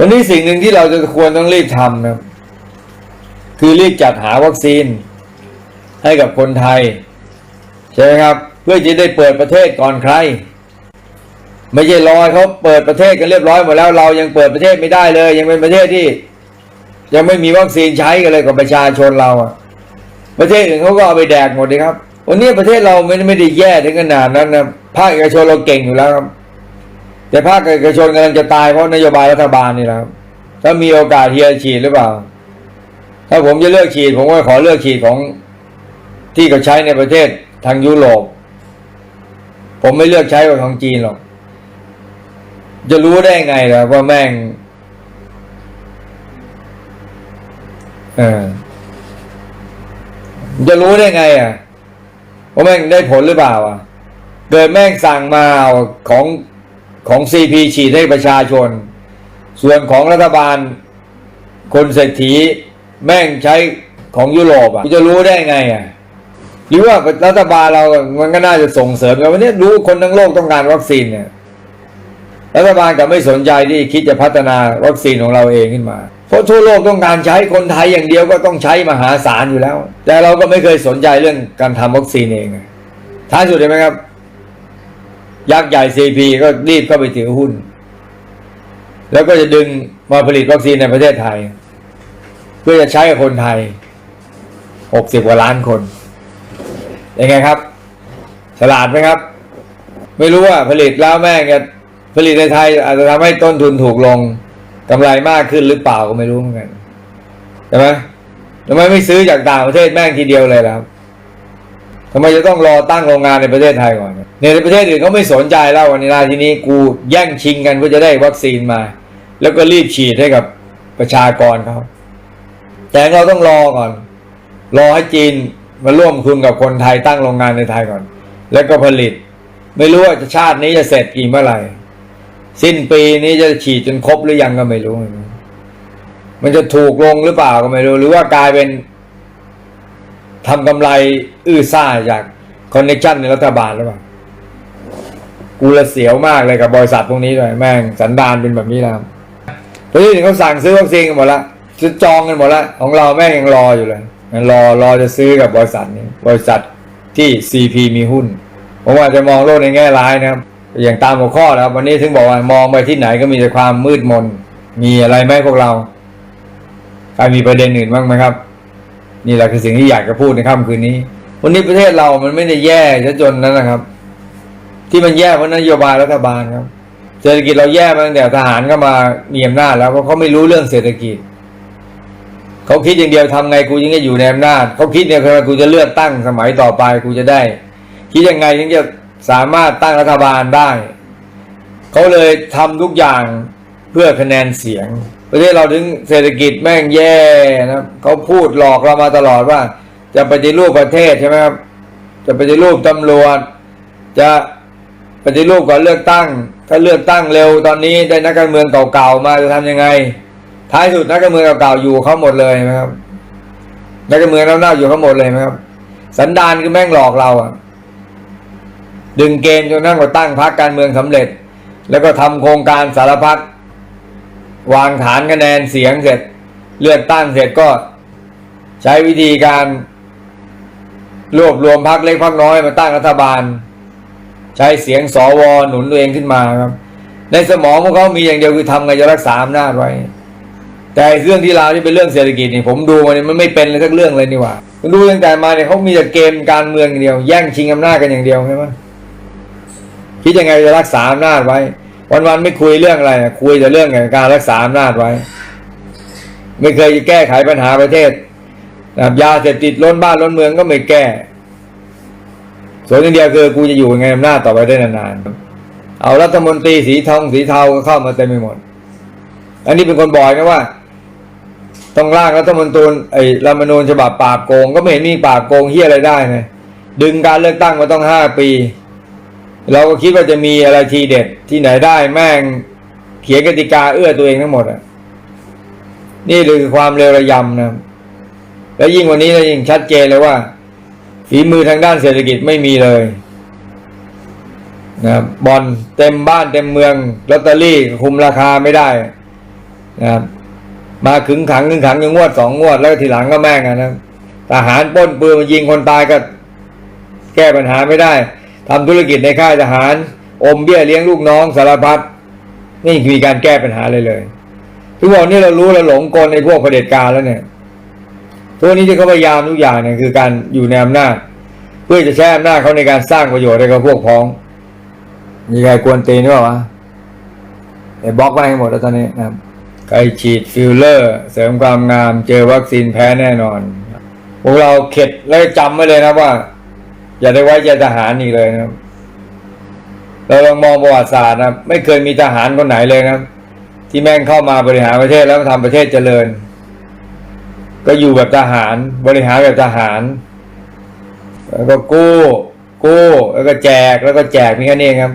วันนี้สิ่งหนึ่งที่เราจะควรต้องรีบทำนะครับคือรีบจัดหาวัคซีน ให้กับคนไทย ใช่ไหมครับ เพื่อจะได้เปิดประเทศก่อนใคร ไม่ใช่รอเขาเปิดประเทศกันเรียบร้อยหมดแล้วเรายังเปิดประเทศไม่ได้เลย ยังเป็นประเทศที่ ยังไม่มีวัคซีนใช้กันเลยกับประชาชนเราอะประเทศอื่นเขาก็เอาไปแดกหมดเลยครับวันนี้ประเทศเราไม่ไม่ได้แย่ถึงขนาดนั้นนะภาคเอกชนเราเก่งอยู่แล้วครับ แต่ภาคเอกชนกำลังจะตายเพราะนโยบายรัฐบาลนี่แหละถ้ามีโอกาสเฮียฉีดหรือเปล่า ถ้าผมจะเลือกฉีด ผมก็ขอเลือกฉีดของที่เขาใช้ในประเทศทางยุโรป ผมไม่เลือกใช้ของจีนหรอก จะรู้ได้ไงล่ะว่าแม่งเออจะรู้ได้ไง อะว่าแม่งได้ผลหรือเปล่า อะ เกิดแม่งสั่งมาของ ของซีพีฉีดให้ประชาชน ส่วนของรัฐบาล คนเศรษฐีแม่งใช้ของยุโรปอะจะรู้ได้ไงอะหรือว่ารัฐบาลเรา มันก็น่าจะส่งเสริมกันวันนี้รู้คนทั้งโลกต้องการวัคซีนเนี่ย รัฐบาลก็ไม่สนใจที่คิดจะพัฒนาวัคซีนของเราเองขึ้นมา เพราะทั่วโลกต้องการใช้คนไทยอย่างเดียวก็ต้องใช้มหาศาลอยู่แล้ว แต่เราก็ไม่เคยสนใจเรื่องการทำวัคซีนเองท้ายสุดเห็นไหมครับ ยักษ์ใหญ่ซีพีก็รีบเข้าไปถือหุ้น แล้วก็จะดึงมาผลิตวัคซีนในประเทศไทย เพื่อจะใช้กับคนไทยหกสิบกว่าล้านคนยังไงครับ ฉลาดไหมครับ ไม่รู้ว่าผลิตแล้วแม่งจะผลิตในไทย อาจจะทำให้ต้นทุนถูกลงกำไรมากขึ้นหรือเปล่าก็ไม่รู้เหมือนกันใช่ไหมทำไมไม่ซื้อจากต่างประเทศแม่งทีเดียวเลยล่ะครับ ทำไมจะต้องรอตั้งโรงงานในประเทศไทยก่อนเนี่ยในประเทศอื่นเขาไม่สนใจแล้ววันนี้นะทีนี้กูแย่งชิงกันเพื่อจะได้วัคซีนมา แล้วก็รีบฉีดให้กับประชากรเขาแต่เราต้องรอก่อน รอให้จีนมาร่วมทุนกับคนไทยตั้งโรงงานในไทยก่อน แล้วก็ผลิต ไม่รู้ว่าชาตินี้จะเสร็จกี่เมื่อไหร่ สิ้นปีนี้จะฉีดจนครบหรือยังก็ไม่รู้ มันจะถูกลงหรือเปล่าก็ไม่รู้ หรือว่ากลายเป็น ทำกำไรอื้อซ่าจากคอนเนคชั่นในรัฐบาลหรือเปล่ากูละเสียวมากเลยกับบริษัทพวกนี้เลยแม่งสันดานเป็นแบบนี้แล้วตอนนี้เขาสั่งซื้อวัคซีนกันหมดละจะจองกันหมดละของเราแม่งยังรออยู่เลยยังรอรอจะซื้อกับบริษัทนี้ บริษัทที่ซีพีมีหุ้นผมว่าจะมองโลกในแง่ร้ายนะครับอย่างตามหัวข้อแล้ววันนี้ถึงบอกว่ามองไปที่ไหนก็มีแต่ความมืดมน มีอะไรไหมพวกเราใครมีประเด็นอื่นบ้างไหมครับ นี่แหละคือสิ่งที่อยากจะพูดในค่ำคืนนี้ วันนี้ประเทศเรามันไม่ได้แย่ซะจนนั้นนะครับ ที่มันแย่เพราะนโยบายรัฐบาลครับ เศรษฐกิจเราแย่มาตั้งแต่ทหารก็มามีอำนาจแล้วเพราะเขาไม่รู้เรื่องเศรษฐกิจเขาคิดอย่างเดียวทำไงกูยังจะอยู่ในอำนาจเขาคิดเนี่ยคือกูจะเลือกตั้งสมัยต่อไปกูจะได้ คิดยังไงถึงจะสามารถตั้งรัฐบาลได้เขาเลยทำทุกอย่างเพื่อคะแนนเสียง ประเทศเราถึงเศรษฐกิจแม่งแย่นะเขาพูดหลอกเรามาตลอดว่า จะปฏิรูปประเทศใช่ไหมครับจะปฏิรูปตำรวจ จะปฏิรูปก่อนเลือกตั้ง ถ้าเลือกตั้งเร็วตอนนี้ได้นักการเมืองเก่าๆมาจะทำยังไง ท้ายสุดนักการเมืองเก่าๆอยู่เขาหมดเลยนะครับนักการเมืองเน่าๆอยู่เขาหมดเลยไหมครับ สันดานคือแม่งหลอกเราอะดึงเกมจนนั่งก็ตั้งพรรคการเมืองสำเร็จ แล้วก็ทำโครงการสารพัด วางฐานคะแนนเสียงเสร็จ เลือกตั้งเสร็จก็ใช้วิธีการ รวบรวมพรรคเล็กพรรคน้อยมาตั้งรัฐบาล ใช้เสียงสวหนุนตัวเองขึ้นมาครับ ในสมองของเขามีอย่างเดียวคือทำไงจะรักษาอำนาจไว้ แต่เรื่องที่ลาวที่เป็นเรื่องเศรษฐกิจนี่ผมดูมาเนี่ยมันไม่เป็นเลยสักเรื่องเลยนี่หว่าดูตั้งแต่มาเนี่ยเขามีแต่เกมการเมืองอย่างเดียว แย่งชิงอำนาจกันอย่างเดียวใช่ไหมคิดยังไงจะรักษาอำนาจไว้ วันๆไม่คุยเรื่องอะไรอะคุยแต่เรื่องการรักษาอำนาจไว้ ไม่เคยจะแก้ไขปัญหาประเทศนะยาเสพติดล้นบ้านล้นเมืองก็ไม่แก้ ส่วนอย่เดียวคือกูจะอยู่ยังไงอำนาจต่อไปได้นานๆเอารัฐมนตรีสีทองสีเทาก็เข้ามาเต็มไปหมด อันนี้เป็นคนบ่อกนะว่าต้องร่างรัฐมนตรีไอ้รัฐมนูญฉบับปราบโกง ก็ไม่เห็นมีปราบโกงเฮียอะไรได้นะดึงการเลือกตั้งมาต้องห้าปี เราก็คิดว่าจะมีอะไรทีเด็ดที่ไหนได้แม่งเขียนกติกาเอื้อตัวเองทั้งหมดอะนี่คือความเร็วระยำนะและยิ่งวันนี้เรายิ่งชัดเจนเลยว่า ฝีมือทางด้านเศรษฐกิจไม่มีเลยนะบอลเต็มบ้านเต็มเมืองลอตเตอรี่คุมราคาไม่ได้นะครับมาขึงขังขึงขังยังงวดสองงวดแล้วทีหลังก็แม่งอะนะทหารป้นปืนมายิงคนตายก็ แก้ปัญหาไม่ได้ ทำธุรกิจในค่ายทหาร อมเบี้ยเลี้ยงลูกน้องสารพัดไม่มีการแก้ปัญหาเลยเลยทุกวันนี้เรารู้เราหลงกลในพวกเผด็จการแล้วเนี่ยทุกวันนี้ที่เขาพยายามทุกอย่างเนี่ยคือการอยู่ในอำนาจเพื่อจะใช้อำนาจเขาในการสร้างประโยชน์ให้กับพวกพ้อง มีใครกวนตีนหรือเปล่าวะเดี๋ยวบล็อกไว้ให้หมดแล้วตอนนี้นะครับใครฉีดฟิลเลอร์ เสริมความงาม เจอวัคซีนแพ้แน่นอน พวกเราเข็ดแล้วจำไว้เลยนะว่า อย่าได้ไว้ใจทหารอีกเลยนะครับเราลองมองประวัติศาสตร์นะไม่เคยมีทหารคนไหนเลยนะที่แม่งเข้ามาบริหารประเทศแล้วทำประเทศเจริญ ก็อยู่แบบทหารบริหารแบบทหาร แล้วก็กู้กู้แล้วก็แจกแล้วก็แจกมีแค่นี้ครับ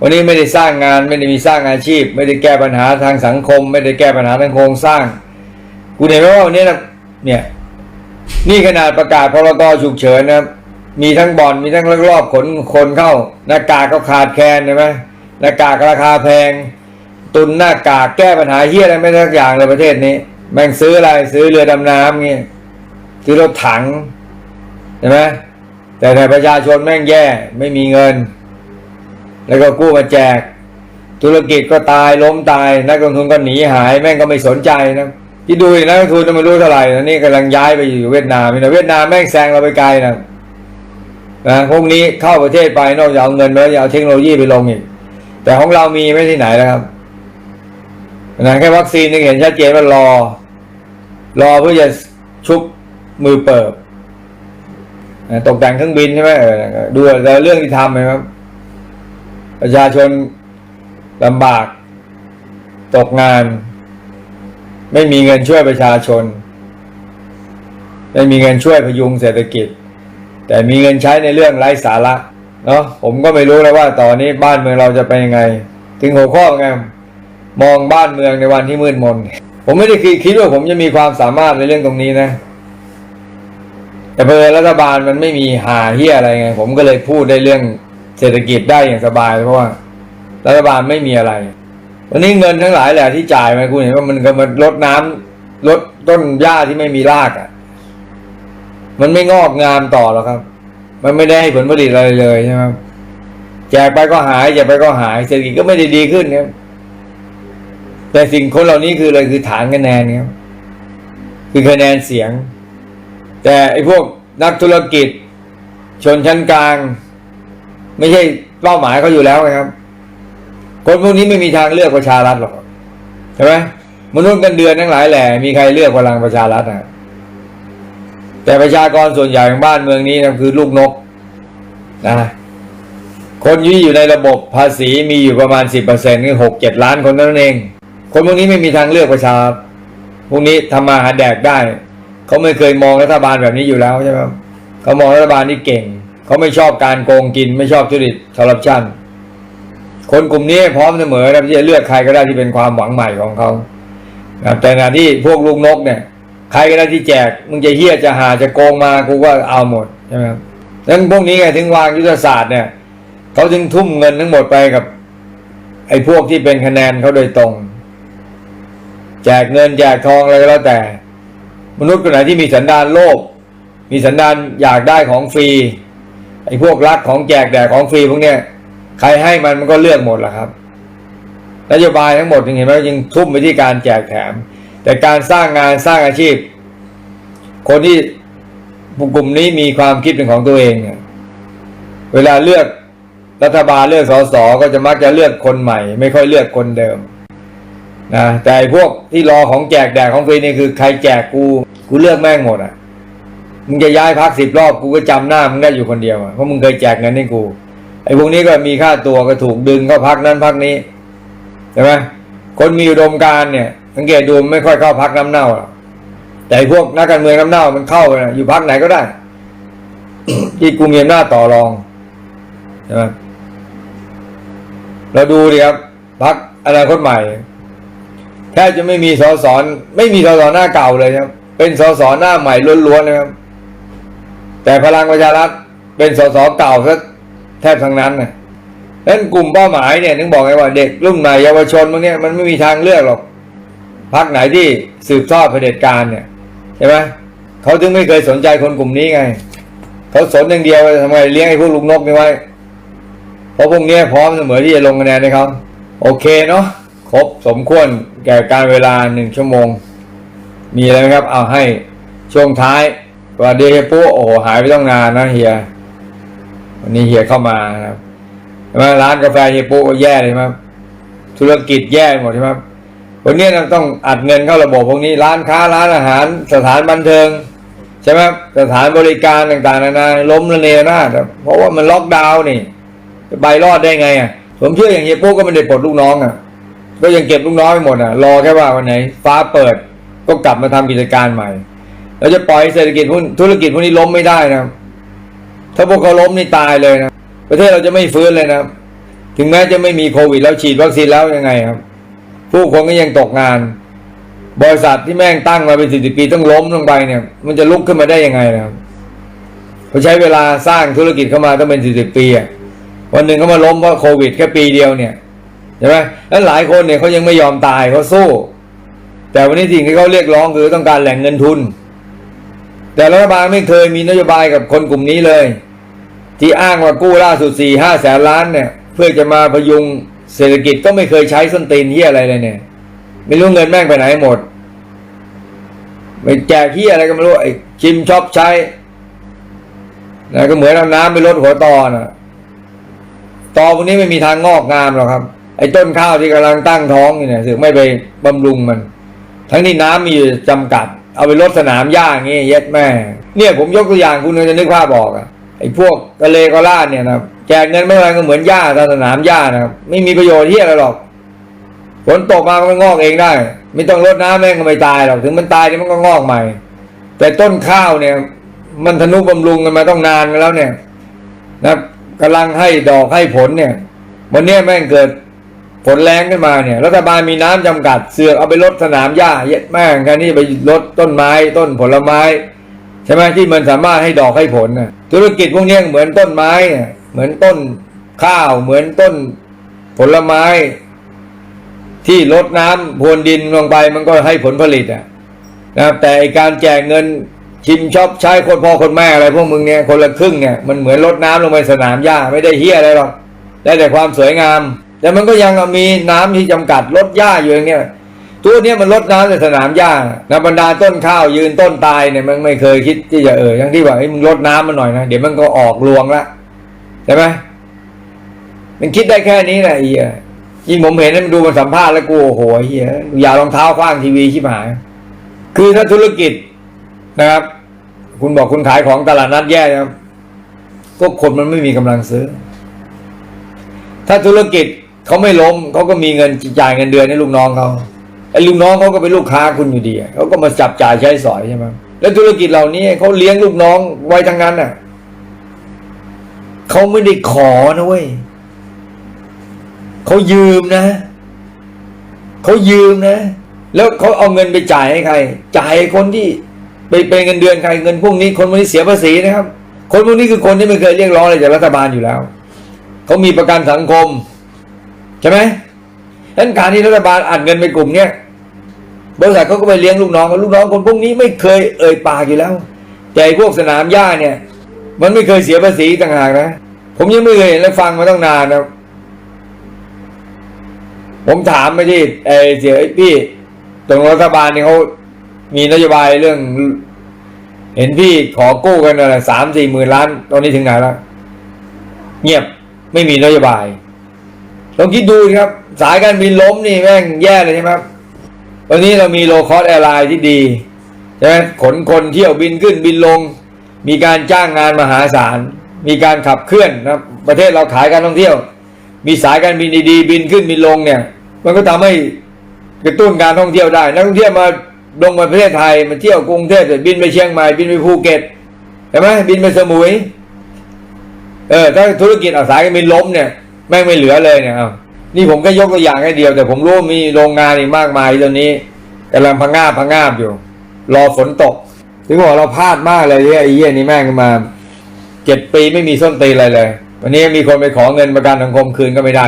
วันนี้ไม่ได้สร้างงานไม่ได้มีสร้างอาชีพ ไม่ได้แก้ปัญหาทางสังคม ไม่ได้แก้ปัญหาทางโครงสร้างกูเห็นไหมว่าวันนี้นะเนี่ย นี่ขนาดประกาศพรกฉุกเฉินนะครับ มีทั้งบ่อนมีทั้งลักลอบขนคนเข้า หน้ากากก็ขาดแคลนใช่ไหมหน้ากากราคาแพง ตุนหน้ากากแก้ปัญหาเฮี้ยอะไรไม่ได้สักอย่างเลยประเทศนี้ แม่งซื้ออะไรซื้อเรือดำน้ำเงี้ยซื้อรถถังใช่ไหมแต่ในประชาชนแม่งแย่ไม่มีเงิน แล้วก็กู้มาแจก ธุรกิจก็ตายล้มตายนักลงทุนก็หนีหาย แม่งก็ไม่สนใจนะที่ดูนักลงทุนจะไม่รู้เท่าไหร่นะนี่กำลังย้ายไปอยู่เวียดนามนะเวียดนามแม่งแซงเราไปไกลนะ นะพวกนี้เข้าประเทศไปนอกจากเอาเงินไปแล้วยังเอาเทคโนโลยีไปลงอีก แต่ของเรามีไม่ที่ไหนนะครับนะแค่วัคซีนนี่เห็นชัดเจนว่ารอ รอเพื่อจะชุบมือเปิบนะตกแต่งเครื่องบินใช่ไหมเออดูแต่เรื่องที่ทำไหมครับ ประชาชนลำบาก ตกงาน ไม่มีเงินช่วยประชาชน ไม่มีเงินช่วยพยุงเศรษฐกิจ แต่มีเงินใช้ในเรื่องไร้สาระเนาะผมก็ไม่รู้แล้วว่าตอนนี้บ้านเมืองเราจะไปยังไง ถึงหัวข้อไงมองบ้านเมืองในวันที่มืดมน ผมไม่ได้คิดคิดว่าผมจะมีความสามารถในเรื่องตรงนี้นะ แต่เพอรัฐบาลมันไม่มีหาเฮียอะไรไง ผมก็เลยพูดได้เรื่องเศรษฐกิจได้อย่างสบายเพราะว่ารัฐบาลไม่มีอะไร วันนี้เงินทั้งหลายแหละที่จ่ายมาคุณเห็นว่ามันก็มันลดน้ำลดต้นหญ้าที่ไม่มีรากอะ่ะ มันไม่งอกงามต่อหรอกครับ มันไม่ได้ให้ผลผลิตอะไรเลยใช่ไหมครับแจกไปก็หายแจกไปก็หายเศรษฐกิจก็ไม่ได้ดีขึ้นครับแต่สิ่งคนเหล่านี้คืออะไรคือฐานคะแนนครับคือคะแนนเสียง แต่ไอ้พวกนักธุรกิจ ชนชั้นกลาง ไม่ใช่เป้าหมายเขาอยู่แล้วนะครับ คนพวกนี้ไม่มีทางเลือกประชารัฐหรอกใช่ไหมมนุษย์กันเดือนทั้งหลายแหล่มีใครเลือกพลังประชารัฐอะ แต่ประชากรส่วนใหญ่ของบ้านเมืองนี้นะคือลูกนกนะคนที่อยู่ในระบบภาษีมีอยู่ประมาณสิบเปอร์เซ็นต์คือหกเจ็ดล้านคนนั้นเอง คนพวกนี้ไม่มีทางเลือกประชารัฐพวกนี้ทำมาหาแดกได้ เขาไม่เคยมองรัฐบาลแบบนี้อยู่แล้วใช่ไหมครับเขามองรัฐบาลที่เก่ง เขาไม่ชอบการโกงกิน ไม่ชอบทุจริตคอร์รัปชันคนกลุ่มนี้พร้อมเสมอนะที่จะเลือกใครก็ได้ที่เป็นความหวังใหม่ของเขาแต่ขณะที่พวกลูกนกเนี่ย ใครก็ได้ที่แจกมึงจะเฮี้ยจะหาจะโกงมากูก็เอาหมดใช่ไหมครับดังนั้นพวกนี้ไงถึงวางยุทธศาสตร์เนี่ยเขาถึงทุ่มเงินทั้งหมดไปกับ ไอ้พวกที่เป็นคะแนนเขาโดยตรง แจกเงินแจกทองอะไรก็แล้วแต่ มนุษย์คนไหนที่มีสันดานโลภมีสันดานอยากได้ของฟรีไอ้พวกรักของแจกแดกของฟรีพวกเนี้ยใครให้มันมันก็เลือกหมดแหละครับนโยบายทั้งหมดยังเห็นไหมยังทุ่มไปที่การแจกแถม แต่การสร้างงานสร้างอาชีพ คนที่กลุ่มนี้มีความคิดเป็นของตัวเองเนี่ยเวลาเลือกรัฐบาลเลือกสสก็จะมักจะเลือกคนใหม่ ไม่ค่อยเลือกคนเดิมนะแต่ไอ้พวกที่รอของแจกแดกของฟรีนี่คือใครแจกกูกูเลือกแม่งหมดอะมึงจะย้ายพักสิบรอบกูก็จำหน้ามึงได้อยู่คนเดียวอะเพราะมึงเคยแจกเงินให้กูไอ้พวกนี้ก็มีค่าตัวก็ถูกดึงเข้าพักนั้นพักนี้ใช่ไหมคนมีอุดมการณ์เนี่ย สังเกตดูไม่ค่อยเข้าพักน้ำเน่าแต่พวกนักการเมืองน้ำเน่ามันเข้านะอยู่พักไหนก็ได้ ที่กูมีอำนาจต่อรองใช่ไหมเราดูดิครับพักอนาคตใหม่แทบจะไม่มีสอสอไม่มีสอสอหน้าเก่าเลยครับ เป็นสอสอหน้าใหม่ล้วนๆเลยครับ แต่พลังประชารัฐเป็นสอสอเก่าซะแทบทั้งนั้นนะดังนั้นกลุ่มเป้าหมายเนี่ยถึงบอกไงว่าเด็กรุ่นใหม่เยาวชนพวกนี้มันไม่มีทางเลือกหรอก พักไหนที่สืบทอดเผด็จการเนี่ยใช่ไหมเขาถึงไม่เคยสนใจคนกลุ่มนี้ไง เขาสนอย่างเดียวทำไมเลี้ยงไอ้พวกลูกนกนี่ไว้เพราะพวกเนี้ยพร้อมเสมอที่จะลงคะแนนให้เขาโอเคเนาะครบสมควรแก่การเวลาหนึ่งชั่วโมง มีอะไรไหมครับ เอาให้ช่วงท้ายวัสดีเฮียปุ๊โอ้โหหายไปต้องนานนะเฮียวันนี้เฮียเข้ามานะครับใช่ไหมร้านกาแฟเฮียปุ๊ก็แย่เลยใช่ไหมธุรกิจแย่หมดใช่ไหม วันนี้เราต้องอัดเงินเข้าระบบพวกนี้ร้านค้าร้านอาหาร สถานบันเทิงใช่ไหมสถานบริการต่างๆนานาล้มระเนระนาดอะเพราะว่ามันล็อกดาวน์นี่จะไปรอดได้ไงอะผมเชื่ออย่างเฮียปุ๊ก็ไม่ได้ปลดลูกน้องอะก็ยังเก็บลูกน้องไปหมดอะรอแค่ว่าวันไหน ฟ้าเปิดก็กลับมาทำกิจการใหม่เราจะปล่อยเศรษฐกิจพวกธุรกิจพวกนี้ล้มไม่ได้นะถ้าพวกเขาล้มนี่ตายเลยนะประเทศเราจะไม่ฟื้นเลยนะถึงแม้จะไม่มีโควิดแล้วฉีดวัคซีนแล้วยังไงครับ ผู้คนก็ยังตกงาน บริษัทที่แม่งตั้งมาเป็นสิบปีต้องล้มลงไปเนี่ย มันจะลุกขึ้นมาได้ยังไงนะครับเขาใช้เวลาสร้างธุรกิจเข้ามาต้องเป็นสิบปีอะวันหนึ่งเขามาล้มเพราะโควิดแค่ปีเดียวเนี่ยใช่ไหมแล้วหลายคนเนี่ยเขายังไม่ยอมตายเขาสู้ แต่วันนี้สิ่งที่เขาเรียกร้องคือต้องการแหล่งเงินทุน แต่รัฐบาลไม่เคยมีนโยบายกับคนกลุ่มนี้เลย ที่อ้างว่ากู้ล่าสุดสี่ห้าแสนล้านเนี่ย เพื่อจะมาพยุง เศรษฐกิจก็ไม่เคยใช้ส้นตีนเฮียอะไรเลยเนี่ย ไม่รู้เงินแม่งไปไหนหมดไปแจกเฮียอะไรก็ไม่รู้ไอ้ชิมชอปใช้นะก็เหมือนเอาน้ำไปลดหัวตอนะตอพวกนี้ไม่มีทางงอกงามหรอกครับ ไอ้ต้นข้าวที่กำลังตั้งท้องเนี่ยถึงไม่ไปบำรุงมัน ทั้งที่น้ำมีอยู่จำกัด เอาไปลดสนามหญ้าอย่างงี้เย็ดแม่ เนี่ยผมยกตัวอย่างคุณจะนึกภาพบอกอะไอ้พวกกะเลกะลาเนี่ยนะครับ แจกเงินไม่อะไรก็เหมือนหญ้าตามสนามหญ้านะครับ ไม่มีประโยชน์ที่อะไรหรอกฝนตกมามันก็งอกเองได้ ไม่ต้องรดน้ำแม่งก็ไม่ตายหรอกถึงมันตายเดี๋ยมันก็งอกใหม่ แต่ต้นข้าวเนี่ย มันทนุบำรุงกันมาต้องนานกันแล้วเนี่ยนะกำลังให้ดอกให้ผลเนี่ย วันนี้แม่งเกิดฝนแรงขึ้นมาเนี่ยรัฐบาลมีน้ำจำกัดเสือกเอาไปลดสนามหญ้าเย็ดแม่งแค่นี้ไปลดต้นไม้ต้นผลไม้ใช่ไหมที่มันสามารถให้ดอกให้ผลนะธุรกิจพวกนี้เหมือนต้นไม้ เหมือนต้นข้าวเหมือนต้นผลไม้ ที่ลดน้ำพรวนดินลงไปมันก็ให้ผลผลิตอะนะแต่ไอการแจกเงินชิมชอปใช้คนพ่อคนแม่อะไรพวกมึงเนี่ยคนละครึ่งเนี่ยมันเหมือนลดน้ำลงไปสนามหญ้าไม่ได้เฮียอะไรหรอกได้แต่ความสวยงาม แต่มันก็ยังมีน้ำที่จำกัดลดหญ้าอยู่อย่างเงี้ยตัวเนี้ยมันลดน้ำในสนามหญ้านะบรรดาต้นข้าวยืนต้นตายเนี่ยมันไม่เคยคิดที่จะเออทั้งที่ว่าไอ้ยมึงลดน้ำมันหน่อยนะเดี๋ยวมันก็ออกรวงละ ใช่ไหมมันคิดได้แค่นี้แหละเฮียยิ่งผมเห็นมันดูมันสัมภาษณ์แล้วกูโอ้โหเฮียอย่ารองเท้าคว้างทีวีชิบหาย คือถ้าธุรกิจนะครับ คุณบอกคุณขายของตลาดนัดแย่ครับก็คนมันไม่มีกำลังซื้อ ถ้าธุรกิจเขาไม่ล้มเขาก็มีเงินจ่ายเงินเดือนให้ลูกน้องเขาไอ้ลูกน้องเขาก็เป็นลูกค้าคุณอยู่ดีเขาก็มาจับจ่ายใช้สอยใช่ไหมแล้วธุรกิจเหล่านี้เขาเลี้ยงลูกน้องไว้ทั้งนั้นน่ะ เขาไม่ได้ขอนะเว้ยเขายืมนะเขายืมนะ แล้วเขาเอาเงินไปจ่ายให้ใคร จ่ายคนที่ไปเป็นเงินเดือนใครเงินพวกนี้ คนพวกนี้เสียภาษีนะครับ คนพวกนี้คือคนที่ไม่เคยเรียกร้องอะไรจากรัฐบาลอยู่แล้วเขามีประกันสังคมใช่ไหมดังนั้นการที่รัฐบาลอัดเงินไปกลุ่มเนี้ยบริษัทเขาก็ไปเลี้ยงลูกน้องลูกน้องคนพวกนี้ไม่เคยเอ่ยปากอยู่แล้วแต่พวกสนามหญ้าเนี่ย มันไม่เคยเสียภาษีต่างหากนะ ผมยังไม่เคยเห็นและฟังมาตั้งนานนะผมถามไปที่ไอ้เสียไอ้พี่ตรงรัฐบาลนี่เขามีนโยบายเรื่อง เห็นพี่ขอกู้กันอะไรสามสี่หมื่นล้าน ตอนนี้ถึงไหนแล้วเงียบไม่มีนโยบายลองคิดดูครับ สายการบินล้มนี่แม่งแย่เลยใช่ไหมครับวันนี้เรามีโลคอสแอร์ไลน์ที่ดีใช่ไหมขนคนเที่ยวบินขึ้นบินลง มีการจ้างงานมหาศาล มีการขับเคลื่อนนะประเทศเราขายการท่องเที่ยว มีสายการบินดีๆบินขึ้นบินลงเนี่ย มันก็ทำให้กระตุ้นการท่องเที่ยวได้ นักท่องเที่ยวมาลงมาประเทศไทยมาเที่ยวกรุงเทพเสร็จบินไปเชียงใหม่บินไปภูเก็ตใช่ไหมบินไปสมุย เออถ้าธุรกิจอาสายการบินล้มเนี่ยแม่งไม่เหลือเลยเนี่ยนี่ผมก็ยกตัวอย่างให้เดียว แต่ผมรู้มีโรงงานอีกมากมายตอนนี้กำลังพังงาบพังงาบอยู่ รอฝนตก ถึงบอกเราพลาดมากเลยไอ้เหี้ยนี่แม่งมาเจ็ดปีไม่มีส้นตีอะไรเลย วันนี้มีคนไปขอเงินประกันสังคมคืนก็ไม่ได้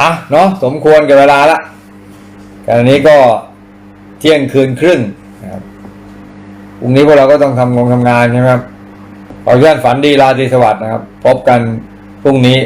อะเนาะสมควรกับเวลาละแต่อันนี้ก็ที่ที่ยงคืนครึ่งนะครับพรุ่งนี้พวกเราก็ต้องทำงงทำงานใช่ไหมครับขอให้ท่านฝันดีราตรีสวัสดิ์นะครับ พบกันพรุ่งนี้